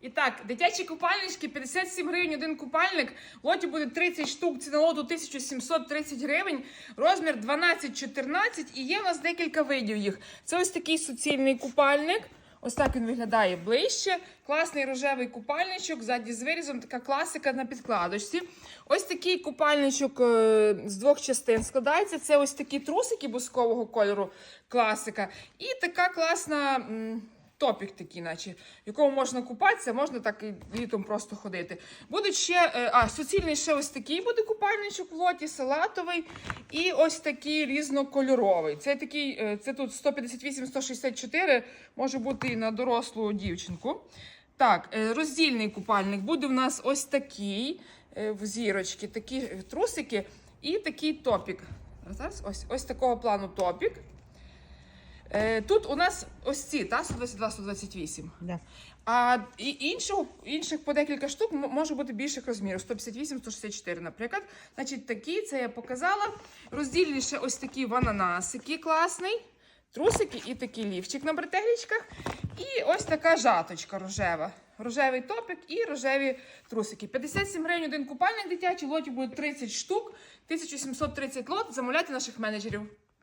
І так, дитячі купальнички 57 гривень один купальник. В лоті буде 30 штук, ціна лоту 1730 гривень, розмір 12-14 і є у нас декілька видів їх. Це ось такий суцільний купальник. Ось так він виглядає ближче. Класний рожевий купальничок, ззаді з вирізом, така класика на підкладочці. Ось такий купальничок е, з двох частин складається. Це ось такі трусики бускового кольору, класика. І така класна. Топік такий, наче, в якому можна купатися, можна так і літом просто ходити. Буде ще, е, а, суцільний ще ось такий буде купальничок в лоті, салатовий. І ось такий різнокольоровий. Це такий, е, це тут 158-164, може бути і на дорослу дівчинку. Так, е, роздільний купальник буде в нас ось такий в зірочки, такі трусики і такий топік. Зараз ось, ось такого плану топік. Е, Тут у нас ось ці, та 122-128. Да. А і іншого, інших по декілька штук може бути більших розмірів. 158-164, наприклад. Значить, такі, це я показала. Роздільні ще ось такі в ананасики класний. Трусики і такий лівчик на бретелічках. І ось така жаточка рожева. Рожевий топик і рожеві трусики. 57 гривень один купальник дитячий, лоті буде 30 штук, 1730 лот. Замовляйте наших менеджерів.